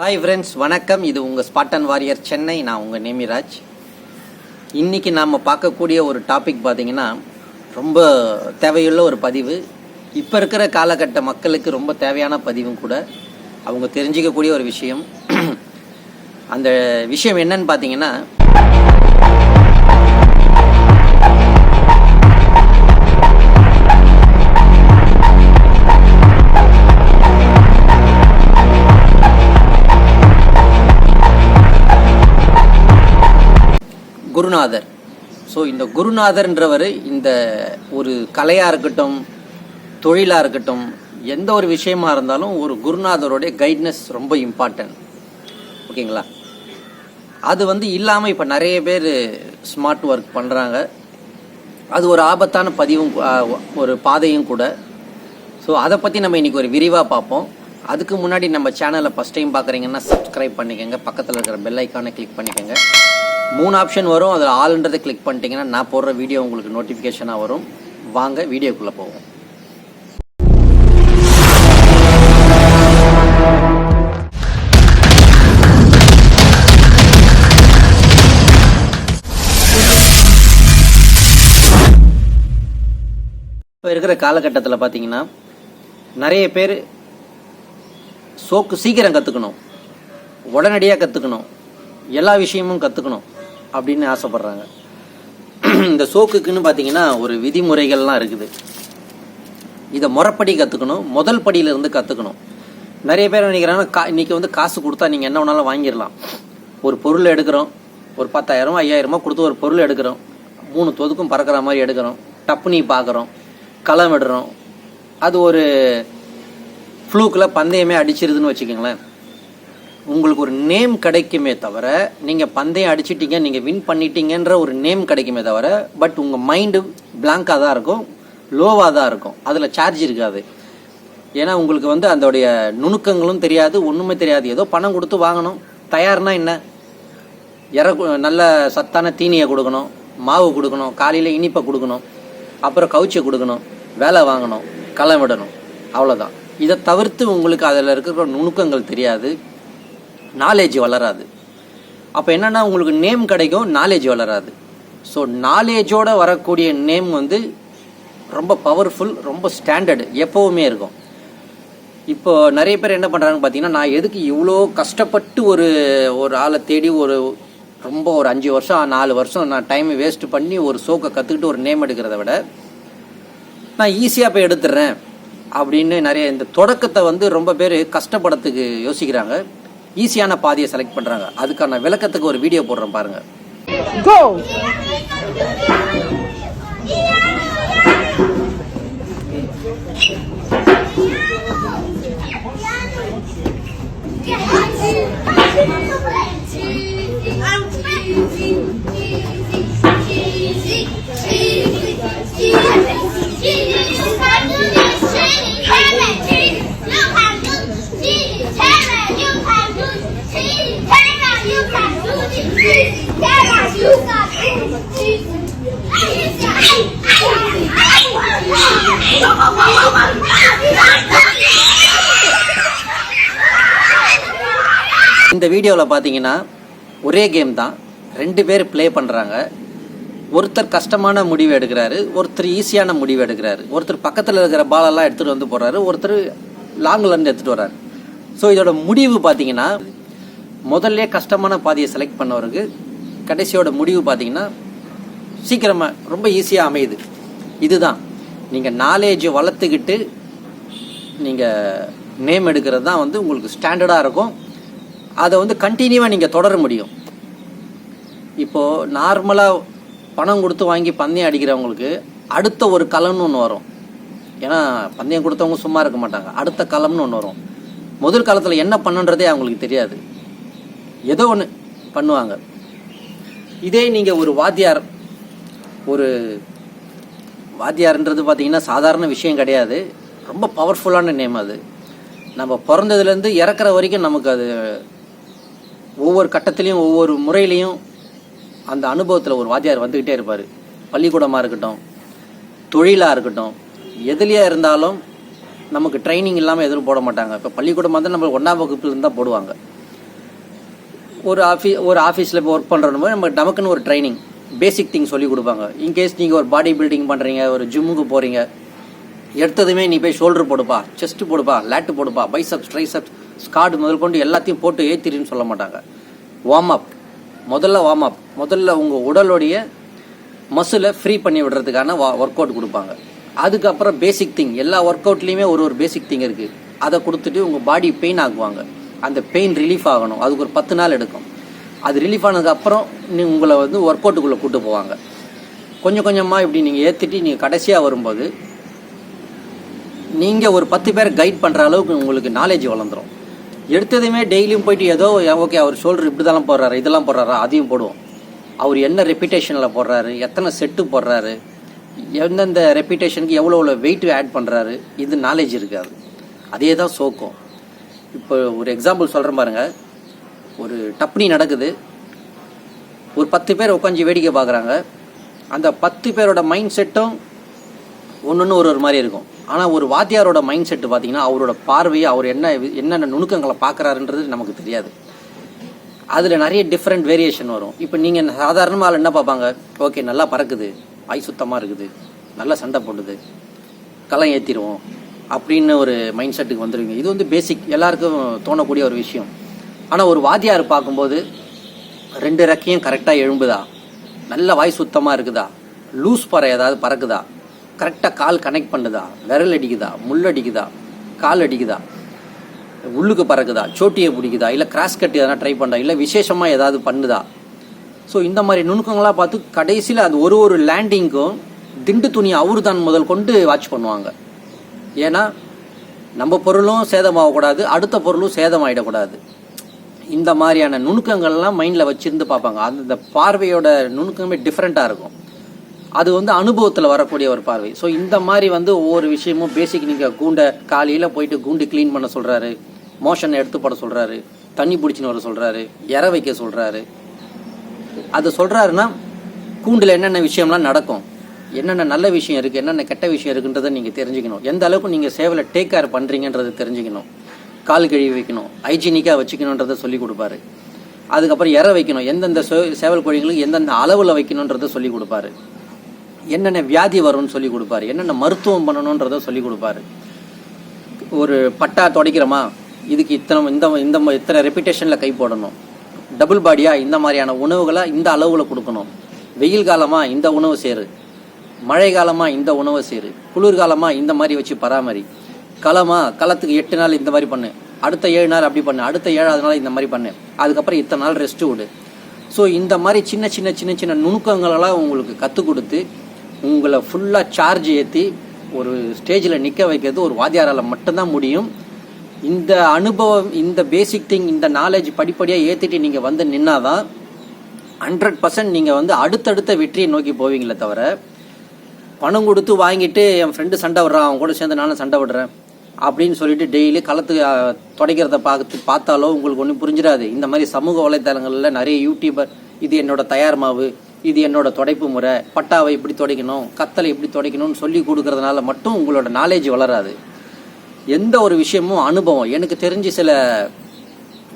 Hi friends வணக்கம். இது உங்கள் ஸ்பாட்டன் வாரியர் சென்னை. நான் உங்கள் நேமிராஜ். இன்றைக்கி நாம் பார்க்கக்கூடிய ஒரு டாபிக் பார்த்திங்கன்னா ரொம்ப தேவையுள்ள ஒரு பதிவு. இப்போ இருக்கிற காலகட்ட மக்களுக்கு ரொம்ப தேவையான பதிவும் கூட அவங்க தெரிஞ்சிக்கக்கூடிய ஒரு விஷயம். அந்த விஷயம் என்னன்னு பார்த்தீங்கன்னா குருநாதர். ஸோ இந்த குருநாதர்ன்றவர் இந்த ஒரு கலையாக இருக்கட்டும் தொழிலாக இருக்கட்டும் எந்த ஒரு விஷயமா இருந்தாலும் ஒரு குருநாதருடைய கைட்னஸ் ரொம்ப இம்பார்ட்டன்ட் ஓகேங்களா? அது வந்து இல்லாமல் இப்போ நிறைய பேர் ஸ்மார்ட் ஒர்க் பண்ணுறாங்க அது ஒரு ஆபத்தான பதிவும் ஒரு பாதையும் கூட. ஸோ அதை பற்றி நம்ம இன்றைக்கி ஒரு விரிவாக பார்ப்போம். அதுக்கு முன்னாடி நம்ம சேனலை ஃபஸ்ட் டைம் பார்க்குறீங்கன்னா சப்ஸ்கிரைப் பண்ணிக்கோங்க. பக்கத்தில் இருக்கிற பெல் ஐக்கானை கிளிக் பண்ணிக்கோங்க. மூணு ஆப்ஷன் வரும். அதில் ஆல்ன்றதை கிளிக் பண்ணிட்டீங்கன்னா நான் போடுற வீடியோ உங்களுக்கு நோட்டிஃபிகேஷனாக வரும். வாங்க வீடியோக்குள்ளே போவோம். இப்போ இருக்கிற காலகட்டத்தில் பார்த்தீங்கன்னா நிறைய பேர் சோக்கு சீக்கிரம் கற்றுக்கணும் உடனடியாக கற்றுக்கணும் எல்லா விஷயமும் கற்றுக்கணும் அப்படின்னு ஆசைப்பட்றாங்க. இந்த சோக்குக்குன்னு பார்த்தீங்கன்னா ஒரு விதிமுறைகள்லாம் இருக்குது. இதை முறைப்படி கற்றுக்கணும் முதல் படியிலேருந்து கற்றுக்கணும் நிறைய பேர் நினைக்கிறாங்க கா இன்றைக்கி வந்து காசு கொடுத்தா நீங்கள் என்ன வேணாலும் வாங்கிடலாம். ஒரு பொருள் எடுக்கிறோம் ஒரு பத்தாயிரமோ ஐயாயிரமோ கொடுத்து ஒரு பொருள் எடுக்கிறோம். மூணு தொதுக்கும் பறக்கிற மாதிரி எடுக்கிறோம். டப்புனி பார்க்குறோம் களம் விடுறோம் அது ஒரு ஃப்ளூக்கில் பந்தயமே அடிச்சிருதுன்னு வச்சுக்கோங்களேன். உங்களுக்கு ஒரு நேம் கிடைக்குமே தவிர நீங்கள் பந்தயம் அடிச்சிட்டீங்க நீங்கள் வின் பண்ணிட்டீங்கன்ற ஒரு நேம் கிடைக்குமே தவிர பட் உங்கள் மைண்டு பிளாங்காக தான் இருக்கும் லோவாக தான் இருக்கும். அதில் சார்ஜ் இருக்காது. ஏன்னா உங்களுக்கு வந்து அதோடைய நுணுக்கங்களும் தெரியாது ஒன்றுமே தெரியாது. ஏதோ பணம் கொடுத்து வாங்கணும். தயார்னா என்ன? இற நல்ல சத்தான தீனியை கொடுக்கணும் மாவு கொடுக்கணும் காலையில் இனிப்பை கொடுக்கணும் அப்புறம் கவுச்சை கொடுக்கணும் வேலை வாங்கணும் களம் விடணும். அவ்வளோதான் இதை தவிர்த்து உங்களுக்கு அதில் இருக்கிற நுணுக்கங்கள் தெரியாது. நாலேஜ் வளராது. அப்போ என்னன்னா உங்களுக்கு நேம் கிடைக்கும் நாலேஜ் வளராது. ஸோ நாலேஜோடு வரக்கூடிய நேம் வந்து ரொம்ப பவர்ஃபுல் ரொம்ப ஸ்டாண்டர்டு எப்போவுமே இருக்கும். இப்போ நிறைய பேர் என்ன பண்ணுறாங்க பார்த்தீங்கன்னா நான் எதுக்கு இவ்வளோ கஷ்டப்பட்டு ஒரு ஒரு ஆளை தேடி ஒரு ரொம்ப ஒரு அஞ்சு வருஷம் நாலு வருஷம் நான் டைம் வேஸ்ட் பண்ணி ஒரு சோக்கை கற்றுக்கிட்டு ஒரு நேம் எடுக்கிறத விட நான் ஈஸியாக போய் எடுத்துடுறேன் அப்படின்னு நிறைய இந்த தொடக்கத்தை வந்து ரொம்ப பேர் கஷ்டப்படத்துக்கு யோசிக்கிறாங்க. ஈஸியான பாதையை செலக்ட் பண்ணுறாங்க அதுக்கான விளக்கத்துக்கு ஒரு வீடியோ போடுறேன் பாருங்கள் இந்த வீடியோவில் பார்த்தீங்கன்னா ஒரே கேம் தான். ரெண்டு பேர் ப்ளே பண்ணுறாங்க ஒருத்தர் கஷ்டமான முடிவு எடுக்கிறாரு ஒருத்தர் ஈஸியான முடிவு எடுக்கிறாரு. ஒருத்தர் பக்கத்தில் இருக்கிற பாலெல்லாம் எடுத்துகிட்டு வந்து போடுறாரு ஒருத்தர் லாங்லேருந்து எடுத்துகிட்டு வர்றாரு. ஸோ இதோட முடிவு பார்த்தீங்கன்னா முதல்ல கஷ்டமான பாதையை செலக்ட் பண்ணவருக்கு கடைசியோட முடிவு பார்த்தீங்கன்னா சீக்கிரமாக ரொம்ப ஈஸியாக அமையுது. இதுதான். நீங்கள் நாலேஜை வளர்த்துக்கிட்டு நீங்கள் நேம் எடுக்கிறது தான் வந்து உங்களுக்கு ஸ்டாண்டர்டாக இருக்கும். அதை வந்து கண்டினியூவாக நீங்கள் தொடர முடியும். இப்போது நார்மலாக பணம் கொடுத்து வாங்கி பந்தயம் அடிக்கிறவங்களுக்கு அடுத்த ஒரு களம்னு ஒன்று வரும். ஏன்னா பந்தயம் கொடுத்தவங்க சும்மா இருக்க மாட்டாங்க. அடுத்த களம்னு ஒன்று வரும். முதல் காலத்தில் என்ன பண்ணுன்றதே அவங்களுக்கு தெரியாது. ஏதோ ஒன்று பண்ணுவாங்க. இதே நீங்கள் ஒரு வாத்தியார் ஒரு வாத்தியார்ன்றது பார்த்தீங்கன்னா சாதாரண விஷயம் கிடையாது. ரொம்ப பவர்ஃபுல்லான நேம் அது. நம்ம பிறந்ததுலேருந்து இறக்குற வரைக்கும் நமக்கு அது ஒவ்வொரு கட்டத்துலேயும் ஒவ்வொரு முறையிலையும் அந்த அனுபவத்தில் ஒரு வாத்தியார் வந்துக்கிட்டே இருப்பார். பள்ளிக்கூடமாக இருக்கட்டும் தொழிலாக இருக்கட்டும் எதுலையா இருந்தாலும் நமக்கு ட்ரைனிங் இல்லாமல் எதுவும் போட மாட்டாங்க. இப்போ பள்ளிக்கூடமாக இருந்தால் நம்ம ஒன்றாம் வகுப்புலேருந்து தான் போடுவாங்க. ஒரு ஆஃபீஸ் ஒரு ஆஃபீஸில் இப்போ ஒர்க் பண்ணுறோம் நம்ம நமக்குன்னு ஒரு ட்ரைனிங் பேசிக் திங் சொல்லிக் கொடுப்பாங்க. இன்கேஸ் நீங்கள் ஒரு பாடி பில்டிங் பண்ணுறீங்க ஒரு ஜிம்முக்கு போகிறீங்க எடுத்ததுமே நீ போய் ஷோல்டர் போடுப்பா செஸ்ட் போடுப்பா லேட்டு போடுப்பா பைசப்ஸ் ட்ரைசப்ஸ் ஸ்கார்டு முதல் கொண்டு எல்லாத்தையும் போட்டு ஏற்றிடுன்னு சொல்ல மாட்டாங்க. வார்ம் அப் முதல்ல வார்ம் அப் முதல்ல உங்கள் உடலுடைய மசிலை ஃப்ரீ பண்ணி விடுறதுக்கான வா ஒர்க் அவுட் கொடுப்பாங்க. அதுக்கப்புறம் பேசிக் திங் எல்லா ஒர்க் அவுட்லேயுமே ஒரு ஒரு பேசிக் திங் இருக்குது அதை கொடுத்துட்டு உங்கள் பாடி பெயின் ஆக்குவாங்க அந்த பெயின் ரிலீஃப் ஆகணும். அதுக்கு ஒரு பத்து நாள் எடுக்கும். அது ரிலீஃப் ஆனதுக்கப்புறம் உங்களை வந்து ஒர்க் அவுட்டுக்குள்ளே கூட்டு போவாங்க. கொஞ்சம் கொஞ்சமாக இப்படி நீங்கள் ஏற்றிட்டு நீங்கள் கடைசியாக வரும்போது நீங்கள் ஒரு பத்து பேர் கைட் பண்ணுற அளவுக்கு உங்களுக்கு நாலேஜ் வளர்ந்துரும். எடுத்ததுமே டெய்லியும் போயிட்டு ஏதோ ஓகே அவர் ஷோல்டர் இப்படி தான் போடுறாரு இதெல்லாம் போடுறாரா அதையும் போடுவோம். அவர் என்ன ரெப்பிட்டேஷனில் போடுறாரு எத்தனை செட்டு போடுறாரு எந்தெந்த ரெப்பிட்டேஷனுக்கு எவ்வளோ எவ்வளோ வெயிட் ஆட் பண்ணுறாரு இது நாலேஜ் இருக்காது. அதே தான் சோக்கம். இப்போ ஒரு எக்ஸாம்பிள் சொல்கிறேன் பாருங்கள் ஒரு டப்னி நடக்குது. ஒரு பத்து பேர் உட்காந்து வேடிக்கை பார்க்குறாங்க அந்த பத்து பேரோட மைண்ட் செட்டும் ஒன்று ஒரு ஒரு மாதிரி இருக்கும். ஆனால் ஒரு வாத்தியாரோட மைண்ட் செட்டு பார்த்தீங்கன்னா அவரோட பார்வையை அவர் என்ன என்னென்ன நுணுக்கங்களை பார்க்குறாருன்றது நமக்கு தெரியாது. அதில் நிறைய டிஃப்ரெண்ட் வேரியேஷன் வரும். இப்போ நீங்கள் சாதாரணமாக என்ன பார்ப்பாங்க? ஓகே நல்லா பறக்குது. வாய் சுத்தமாக இருக்குது. நல்லா சண்டை போடுது. களம் ஏற்றிடுவோம் அப்படின்னு ஒரு மைண்ட் செட்டுக்கு வந்துடுவீங்க இது வந்து பேசிக் எல்லாருக்கும் தோணக்கூடிய ஒரு விஷயம். ஆனால் ஒரு வாத்தியார் பார்க்கும்போது ரெண்டு ரெக்கையும் கரெக்டாக எழும்புதா? நல்ல வாய் சுத்தமாக இருக்குதா? லூஸ் பற ஏதாவது பறக்குதா? கரெக்டாக கால் கனெக்ட் பண்ணுதா? விரல் அடிக்குதா? முள் அடிக்குதா? கால் அடிக்குதா? உள்ளுக்கு பறக்குதா? சோட்டியை பிடிக்குதா? இல்லை கிராஸ் கட் எதனா ட்ரை பண்ணுறா இல்லை விசேஷமாக ஏதாவது பண்ணுதா? ஸோ இந்த மாதிரி நுணுக்கங்களாக பார்த்து கடைசியில் அது ஒரு ஒரு லேண்டிங்க்கும் திண்டு துணி அவரு தான் முதல் கொண்டு வாட்ச் பண்ணுவாங்க. ஏன்னா நம்ம பொருளும் சேதமாகக்கூடாது அடுத்த பொருளும் சேதமாயிடக்கூடாது. இந்த மாதிரியான நுணுக்கங்கள்லாம் மைண்டில் வச்சுருந்து பார்ப்பாங்க. அந்த பார்வையோட நுணுக்கமே டிஃப்ரெண்ட்டாக இருக்கும். அது வந்து அனுபவத்தில் வரக்கூடிய ஒரு பார்வை. ஸோ இந்த மாதிரி வந்து ஒவ்வொரு விஷயமும் பேசிக் நீங்கள் கூண்டை காலையில் போயிட்டு கூண்டு க்ளீன் பண்ண சொல்கிறாரு மோஷனை எடுத்து போட சொல்கிறாரு தண்ணி பிடிச்சின்னு வர சொல்கிறாரு இற வைக்க சொல்கிறாரு அது சொல்கிறாருன்னா கூண்டில் என்னென்ன விஷயம்லாம் நடக்கும் என்னென்ன நல்ல விஷயம் இருக்குது என்னென்ன கெட்ட விஷயம் இருக்குன்றதை நீங்கள் தெரிஞ்சுக்கணும். எந்த அளவுக்கு நீங்கள் சேவலை டேக் கேர் பண்ணுறீங்கன்றதை தெரிஞ்சுக்கணும். கால் கழுவி வைக்கணும். ஹைஜீனிக்காக வச்சுக்கணுன்றதை சொல்லி கொடுப்பாரு. அதுக்கப்புறம் இற வைக்கணும். எந்தெந்த சேவல் கோழிகளுக்கு எந்தெந்த அளவில் வைக்கணுன்றதை சொல்லி கொடுப்பாரு. என்னென்ன வியாதி வரும்னு சொல்லி கொடுப்பாரு. என்னென்ன மருத்துவம் பண்ணணுன்றதை சொல்லி கொடுப்பாரு. ஒரு பட்டா துடைக்கிறோமா? இதுக்கு இத்தனை இந்த இந்த ம- இத்தனை ரெப்பிட்டேஷனில் கை போடணும். டபுள் பாடியாக இந்த மாதிரியான உணவுகளை இந்த அளவில் கொடுக்கணும். வெயில் காலமாக இந்த உணவு சேரு. மழை காலமாக இந்த உணவை சேரு. குளிர்காலமாக இந்த மாதிரி வச்சு பராமரி. களமா? களத்துக்கு எட்டு நாள் இந்த மாதிரி பண்ணு. அடுத்த ஏழு நாள் அப்படி பண்ணு. அடுத்த ஏழாவது நாள் இந்த மாதிரி பண்ணு. அதுக்கப்புறம் இத்தனை நாள் ரெஸ்ட் விடு. ஸோ இந்த மாதிரி சின்ன சின்ன சின்ன சின்ன நுணுக்கங்களெல்லாம் உங்களுக்கு கற்றுக் கொடுத்து உங்களை ஃபுல்லாக சார்ஜ் ஏற்றி ஒரு ஸ்டேஜில் நிற்க வைக்கிறது ஒரு வாத்தியாரால் மட்டும்தான் முடியும். இந்த அனுபவம் இந்த பேசிக் திங் இந்த நாலேஜ் படிப்படியாக ஏற்றிட்டு நீங்கள் வந்து நின்னாதான் ஹண்ட்ரட் பர்சன்ட் நீங்கள் வந்து அடுத்தடுத்த வெற்றியை நோக்கி போவீங்களே தவிர பணம் கொடுத்து வாங்கிட்டு என் ஃப்ரெண்டு சண்டை விடுறான் அவன் கூட சேர்ந்து நானும் சண்டை விடுறேன். அப்படின்னு சொல்லிட்டு டெய்லி களத்து துடைக்கிறத பார்த்து பார்த்தாலோ உங்களுக்கு ஒன்றும் புரிஞ்சிடாது. இந்த மாதிரி சமூக வலைத்தளங்களில் நிறைய யூடியூபர் இது என்னோட தயார் மாவு இது என்னோட துடைப்பு முறை பட்டாவை இப்படி துடைக்கணும் கத்தலை இப்படி துடைக்கணும்னு சொல்லி கொடுக்கறதுனால மட்டும் உங்களோட நாலேஜ் வளராது. எந்த ஒரு விஷயமும் அனுபவம் எனக்கு தெரிஞ்சு சில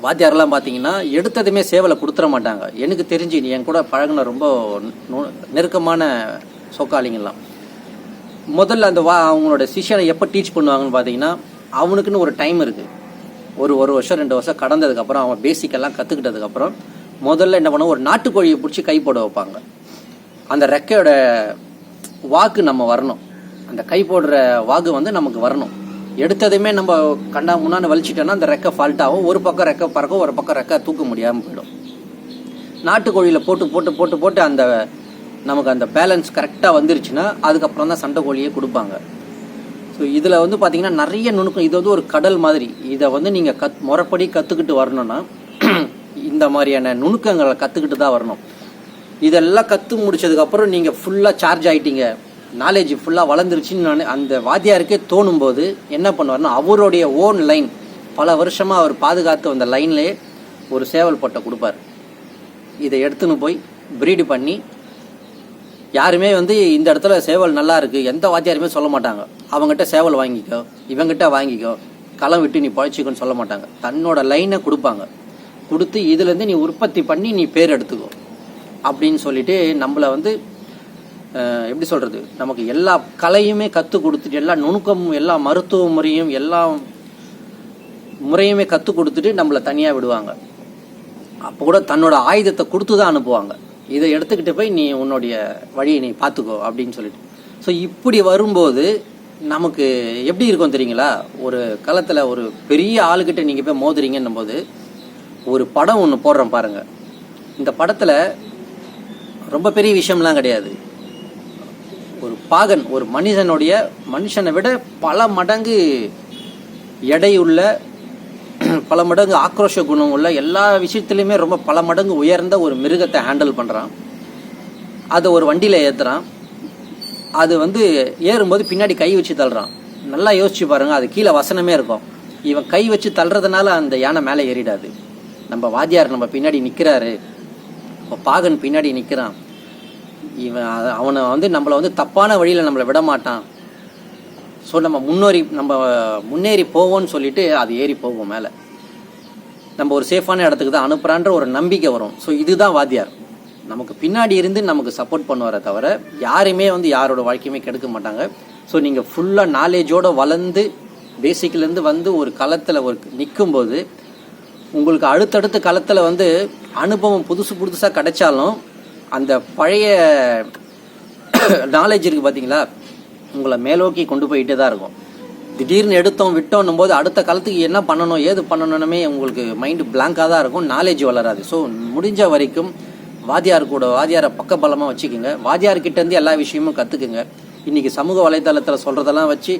வாத்தியாரெல்லாம் பார்த்தீங்கன்னா எடுத்ததுமே சேவலை கொடுத்துட மாட்டாங்க. எனக்கு தெரிஞ்சு நீ என் கூட பழகுன ரொம்ப நெருக்கமான சொக்காளிங்கெல்லாம் முதல்ல அந்த வா அவங்களோட சிஷ்யனை எப்போ டீச் பண்ணுவாங்கன்னு பார்த்தீங்கன்னா அவனுக்குன்னு ஒரு டைம் இருக்குது ஒரு ஒரு வருஷம் ரெண்டு வருஷம் கடந்ததுக்கப்புறம் அவன் பேசிக்கெல்லாம் கற்றுக்கிட்டதுக்கப்புறம் முதல்ல என்ன பண்ணுவோம் ஒரு நாட்டுக்கோழியை பிடிச்சி கை போட வைப்பாங்க. அந்த ரெக்கையோட வாக்கு நம்ம வரணும். அந்த கை போடுற வாக்கு வந்து நமக்கு வரணும். எடுத்ததுமே நம்ம கண்டா முன்னாடி வலிச்சிட்டோன்னா அந்த ரெக்கை ஃபால்ட் ஆகும். ஒரு பக்கம் ரெக்கை பறக்கும் ஒரு பக்கம் ரெக்கை தூக்க முடியாமல் போயிடும். நாட்டுக்கோழியில் போட்டு போட்டு போட்டு போட்டு அந்த நமக்கு அந்த பேலன்ஸ் கரெக்டாக வந்துருச்சுன்னா அதுக்கப்புறம் தான் சண்டை கோழியே கொடுப்பாங்க. ஸோ இதில் வந்து பார்த்தீங்கன்னா நிறைய நுணுக்கம். இது வந்து ஒரு கடல் மாதிரி. இதை வந்து நீங்கள் கத் முறைப்படி கற்றுக்கிட்டு வரணும்னா இந்த மாதிரியான நுணுக்கங்களை கற்றுக்கிட்டு தான் வரணும். இதெல்லாம் கற்று முடிச்சதுக்கப்புறம் நீங்கள் ஃபுல்லாக சார்ஜ் ஆகிட்டீங்க நாலேஜ் ஃபுல்லாக வளர்ந்துருச்சுன்னு நான் அந்த வாத்தியாருக்கே தோணும் போது என்ன பண்ணுவார்னா அவருடைய ஓன் லைன் பல வருஷமாக அவர் பாதுகாத்து வந்த லைன்லேயே ஒரு சேவல் பட்டை கொடுப்பார். இதை எடுத்துன்னு போய் ப்ரீடு பண்ணி யாருமே வந்து இந்த இடத்துல சேவல் நல்லா இருக்கு எந்த வாத்தியாருமே சொல்ல மாட்டாங்க. அவங்ககிட்ட சேவல் வாங்கிக்கோ இவங்கிட்ட வாங்கிக்கோ களம் விட்டு நீ பழச்சிக்கோன்னு சொல்ல மாட்டாங்க. தன்னோட லைனை கொடுப்பாங்க. கொடுத்து இதுலேருந்து நீ உற்பத்தி பண்ணி நீ பேர் எடுத்துக்கோ. அப்படின்னு சொல்லிட்டு நம்மளை வந்து எப்படி சொல்கிறது நமக்கு எல்லா கலையுமே கற்றுக் கொடுத்துட்டு எல்லா நுணுக்கமும் எல்லா மருத்துவ முறையும் எல்லா முறையுமே கற்றுக் கொடுத்துட்டு நம்மளை தனியாக விடுவாங்க. அப்போ கூட தன்னோட ஆயுதத்தை கொடுத்து தான் அனுப்புவாங்க. இதை எடுத்துக்கிட்டு போய் நீ உன்னுடைய வழியை நீ பார்த்துக்கோ அப்படின்னு சொல்லிட்டு. ஸோ இப்படி வரும்போது நமக்கு எப்படி இருக்கும் தெரியுங்களா? ஒரு களத்தில் ஒரு பெரிய ஆளுக்கிட்ட நீங்கள் போய் மோதுறீங்கன்னும் போது ஒரு படம் ஒன்று போடுறோம் பாருங்கள் இந்த படத்தில் ரொம்ப பெரிய விஷயம்லாம் கிடையாது. ஒரு பாகன் ஒரு மனுஷனுடைய மனுஷனை விட பல மடங்கு எடையுள்ள பல மடங்கு ஆக்ரோஷ குணம் உள்ள எல்லா விஷயத்துலையுமே ரொம்ப பல மடங்கு உயர்ந்த ஒரு மிருகத்தை ஹேண்டில் பண்ணுறான் அதை ஒரு வண்டியில் ஏற்றுறான் அது வந்து ஏறும்போது பின்னாடி கை வச்சு தள்ளுறான். நல்லா யோசிச்சு பாருங்கள் அது கீழே வசனமே இருக்கும். இவன் கை வச்சு தள்ளுறதுனால அந்த யானை மேலே ஏறிடாது. நம்ம வாத்தியார் நம்ம பின்னாடி நிற்கிறாரு இப்போ பாகன் பின்னாடி நிற்கிறான் இவன் அவனை வந்து நம்மளை வந்து தப்பான வழியில் நம்மளை விட மாட்டான் ஸோ நம்ம முன்னோரி நம்ம முன்னேறி போவோம்னு சொல்லிட்டு அது ஏறி போவோம் மேலே. நம்ம ஒரு சேஃபான இடத்துக்கு தான் அனுப்புகிறான்ற ஒரு நம்பிக்கை வரும். ஸோ இதுதான் வாத்தியார். நமக்கு பின்னாடி இருந்து நமக்கு சப்போர்ட் பண்ணுவாரே தவிர யாருமே வந்து யாரோட வாழ்க்கையுமே கெடுக்க மாட்டாங்க. ஸோ நீங்கள் ஃபுல்லாக நாலேஜோடு வளர்ந்து பேசிக்லேருந்து வந்து ஒரு களத்தில் ஒரு நிற்கும்போது உங்களுக்கு அடுத்தடுத்த களத்தில் வந்து அனுபவம் புதுசு புதுசாக கிடைச்சாலும் அந்த பழைய நாலேஜ் இருக்குது பார்த்தீங்களா உங்களை மேலோக்கி கொண்டு போயிட்டே தான் இருக்கும். திடீர்னு எடுத்தோம் விட்டோன்னும் போது அடுத்த காலத்துக்கு என்ன பண்ணணும் ஏது பண்ணணும்னுமே உங்களுக்கு மைண்டு பிளாங்காக தான் இருக்கும் நாலேஜ் வளராது. ஸோ முடிஞ்ச வரைக்கும் வாதியார் கூட வாத்தியாரை பக்கபலமாக வச்சுக்கோங்க. வாதியார்கிட்டேருந்து எல்லா விஷயமும் கற்றுக்குங்க இன்றைக்கி சமூக வலைத்தளத்தில் சொல்கிறதெல்லாம் வச்சு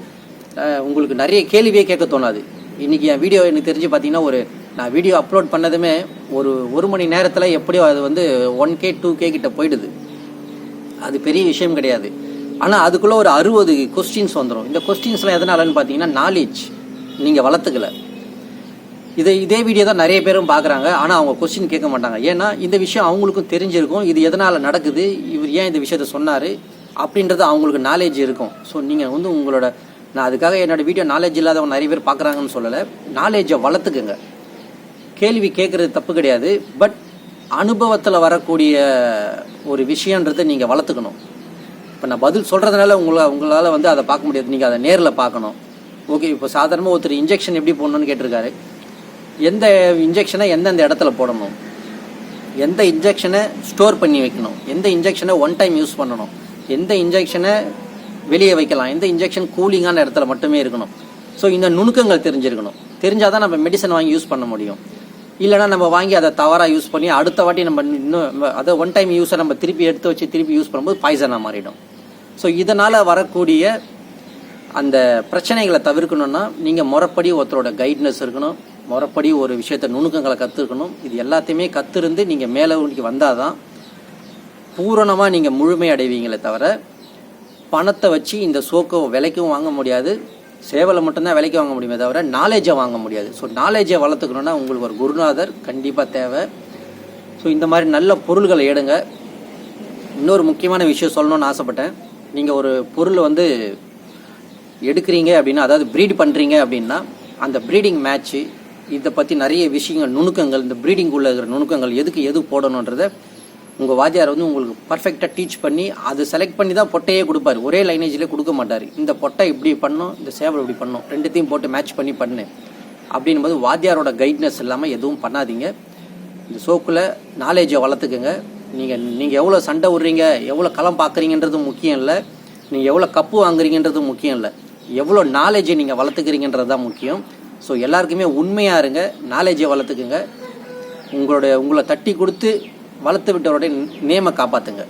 உங்களுக்கு நிறைய கேள்வியே கேட்க தோணாது. இன்றைக்கி என் வீடியோ எனக்கு தெரிஞ்சு பார்த்தீங்கன்னா ஒரு நான் வீடியோ அப்லோட் பண்ணதுமே ஒரு ஒரு மணி நேரத்தில் எப்படியோ அது வந்து ஒன் கே டூ கே கிட்ட போயிடுது. அது பெரிய விஷயம் கிடையாது. ஆனால் அதுக்குள்ளே ஒரு அறுபது கொஸ்டின்ஸ் வந்துடும் இந்த கொஸ்டின்ஸ்லாம் எதனாலன்னு பார்த்தீங்கன்னா நாலேஜ் நீங்கள் வளர்த்துக்கல. இதை இதே வீடியோ தான் நிறைய பேரும் பார்க்குறாங்க ஆனால் அவங்க கொஸ்டின் கேட்க மாட்டாங்க. ஏன்னா இந்த விஷயம் அவங்களுக்கும் தெரிஞ்சிருக்கும். இது எதனால் நடக்குது? இவர் ஏன் இந்த விஷயத்த சொன்னார்? அப்படின்றது அவங்களுக்கு நாலேஜ் இருக்கும். ஸோ நீங்கள் வந்து உங்களோட நான் அதுக்காக என்னோடய வீடியோ நாலேஜ் இல்லாதவங்க நிறைய பேர் பார்க்குறாங்கன்னு சொல்லலை. நாலேஜை வளர்த்துக்குங்க. கேள்வி கேட்குறது தப்பு கிடையாது. பட் அனுபவத்தில் வரக்கூடிய ஒரு விஷயன்றதை நீங்கள் வளர்த்துக்கணும். இப்போ நான் பதில் சொல்கிறதுனால உங்களை உங்களால் வந்து அதை பார்க்க முடியாது. நீங்கள் அதை நேரில் பார்க்கணும். ஓகே இப்போ சாதாரணமாக ஒருத்தர் இன்ஜெக்ஷன் எப்படி போடணும்னு கேட்டிருக்காரு. எந்த இன்ஜெக்ஷனை எந்தெந்த இடத்துல போடணும்? எந்த இன்ஜெக்ஷனை ஸ்டோர் பண்ணி வைக்கணும்? எந்த இன்ஜெக்ஷனை ஒன் டைம் யூஸ் பண்ணணும்? எந்த இன்ஜெக்ஷனை வெளியே வைக்கலாம்? எந்த இன்ஜெக்ஷன் கூலிங்கான இடத்துல மட்டுமே இருக்கணும்? ஸோ இந்த நுணுக்கங்கள் தெரிஞ்சிருக்கணும். தெரிஞ்சால் தான் நம்ம மெடிசன் வாங்கி யூஸ் பண்ண முடியும். இல்லைனா நம்ம வாங்கி அதை தவறாக யூஸ் பண்ணி அடுத்த வாட்டி நம்ம இன்னும் அதை ஒன் டைம் யூஸை நம்ம திருப்பி எடுத்து வச்சு திருப்பி யூஸ் பண்ணும்போது பாய்சனாக மாறிடும். ஸோ இதனால் வரக்கூடிய அந்த பிரச்சனைகளை தவிர்க்கணும்னா நீங்கள் முறைப்படி ஒருத்தரோட கைட்னஸ் இருக்கணும். முறைப்படி ஒரு விஷயத்த நுணுக்கங்களை கற்றுக்கணும் இது எல்லாத்தையுமே கற்றுருந்து நீங்கள் மேலே வந்தால் தான் பூரணமாக நீங்கள் முழுமை அடைவீங்களே தவிர பணத்தை வச்சு இந்த சோக்கை விலைக்கும் வாங்க முடியாது. சேவலை மட்டும்தான் விலைக்கு வாங்க முடியுமே தவிர நாலேஜை வாங்க முடியாது. ஸோ நாலேஜை வளர்த்துக்கணுன்னா உங்களுக்கு ஒரு குருநாதர் கண்டிப்பாக தேவை. ஸோ இந்த மாதிரி நல்ல பொருள்களை எடுங்க. இன்னொரு முக்கியமான விஷயம் சொல்லணும்னு ஆசைப்பட்டேன். நீங்கள் ஒரு பொருள் வந்து எடுக்கிறீங்க அப்படின்னா அதாவது ப்ரீட் பண்ணுறீங்க அப்படின்னா அந்த ப்ரீடிங் மேட்ச்சு இதை பற்றி நிறைய விஷயங்கள் நுணுக்கங்கள் இந்த ப்ரீடிங் உள்ள இருக்கிற நுணுக்கங்கள் எதுக்கு எது போடணுன்றதை உங்கள் வாத்தியார் வந்து உங்களுக்கு பர்ஃபெக்டாக டீச் பண்ணி அது செலக்ட் பண்ணி தான் பொட்டையே கொடுப்பாரு. ஒரே லைனேஜில் கொடுக்க மாட்டார். இந்த பொட்டை இப்படி பண்ணும் இந்த சேவல் இப்படி பண்ணும் ரெண்டுத்தையும் போட்டு மேட்ச் பண்ணி பண்ணு. அப்படின்னும் போது வாத்தியாரோட கைட்னஸ் இல்லாமல் எதுவும் பண்ணாதீங்க. இந்த சோக்கில் நாலேஜை வளர்த்துக்குங்க. நீங்கள் நீங்கள் எவ்வளோ சண்டை விடுறீங்க எவ்வளோ களம் பார்க்குறீங்கன்றது முக்கியம் இல்லை. நீங்கள் எவ்வளோ கப்பு வாங்குறீங்கன்றது முக்கியம் இல்லை. எவ்வளோ நாலேஜை நீங்கள் வளர்த்துக்கிறீங்கன்றது தான் முக்கியம். ஸோ எல்லாருக்குமே உண்மையாக இருங்க நாலேஜை வளர்த்துக்குங்க. உங்களுடைய உங்களை தட்டி கொடுத்து வளர்த்து விட்டவருடைய நேமை காப்பாற்றுங்க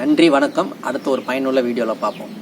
நன்றி வணக்கம். அடுத்த ஒரு பயனுள்ள வீடியோவில் பார்ப்போம்